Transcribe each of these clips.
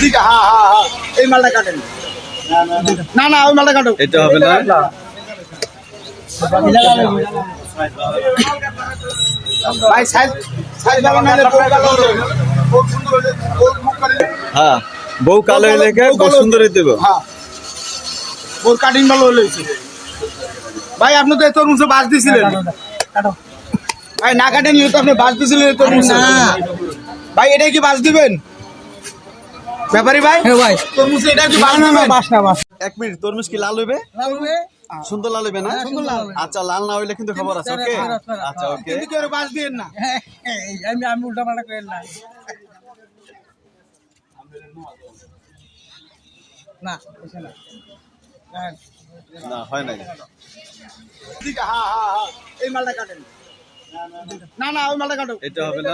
ঠিক আছে হ্যাঁ হ্যাঁ হ্যাঁ। এই মালটা কাটেন। না না ওই মালটা কাটো এটা হবে না? ভাই সাইজ সাইজ ভালো না হলে বউ কালো হলো খুব সুন্দর হলে বউ মুখ করে হ্যাঁ বউ কালো বউ লেখে বউ বউ কালো- হ্যাঁ। ওর কাটিং ভালো ভাই আপনি তো এই তরমুজে বাস দিছিলেন। ভাই না কাটেন তো আপনি বাস দিছিলেন এই তরমুজে। ভাই এটা কি বাস দিবেন? ব্যাপারী ভাই? হ্যাঁ ভাই। তরমুজ এটা কি বাস দিবেন বাস না বাস এক মিনিট তরমুজ কি লাল হইবে? সুন্দর লাল হইবে না? সুন্দর লাল হবে। আচ্ছা লাল না হইলে কিন্তু খবর আছে ওকে? আচ্ছা ওকে। কিন্তু কেউ বাস দিয়েন না। আমি আমি উল্টা পাল্টা করেন না। না না। হ্যাঁ। না হয় নাই। ঠিক আছে হ্যাঁ হ্যাঁ হ্যাঁ এই মালটা কাটেন। না না ওই মালটা কাটো এটা হবে না?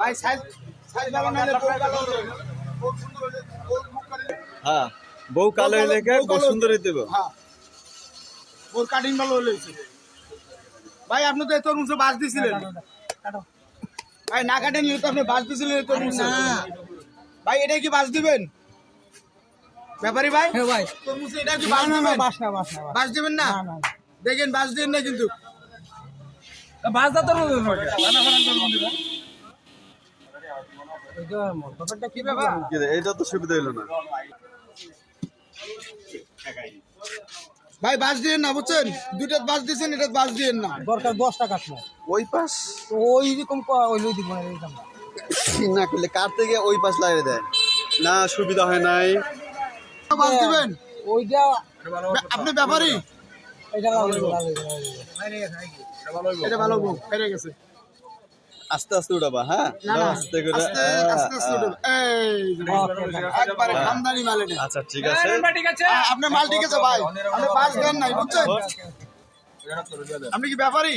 ভাই সাইজ সাইজ ভালো না হলে বউ কালো হলো করে হ্যাঁ বউ কালো সুন্দরী দেব। হ্যাঁ। ওর কাটিং ভালো হয়েছে। ভাই আপনি তো তরমুজে বাস দিছিলেন। ভাই না কাটেন তো আপনি বাস দিছিলেন তরমুজে। ভাই এটা কি বাস দিবেন? ব্যাপারী ভাই হ্যাঁ ভাই। তরমুজে এটা কি বাস না দিবেন? বাস না বাস না বাস। বাস দিবেন না। দেখেন বাস দিন না কিন্তু। তোর এইটা তো সুবিধা হইল না। ভাই বাস দিয়েন না বুঝছেন? দুইটা বাস দিয়েছেন এটা বাস দিয়েন না। দরকার দশ টাকা ওই পাশ? তো ওই রকম ক- ওই দিব না না করলে কার থেকে ওই পাশ লাগিয়ে দেয়? না সুবিধা হয় নাই। বাস দিবেন? ওইটা আপনি ব্যাপারী? এটা এটা ভালো বউ গেছে। আস্তে আস্তে উঠাবা হ্যাঁ? আস্তে করে আস্তে হ্যাঁ, আস্তে হ্যাঁ। এই একবারে খামদানি মাল এটা। আচ্ছা ঠিক আছে। মাল ঠিক আছে ভাই। আপনি পাঁচ দেন নাই বুঝছেন? আপনি কি ব্যাপারী?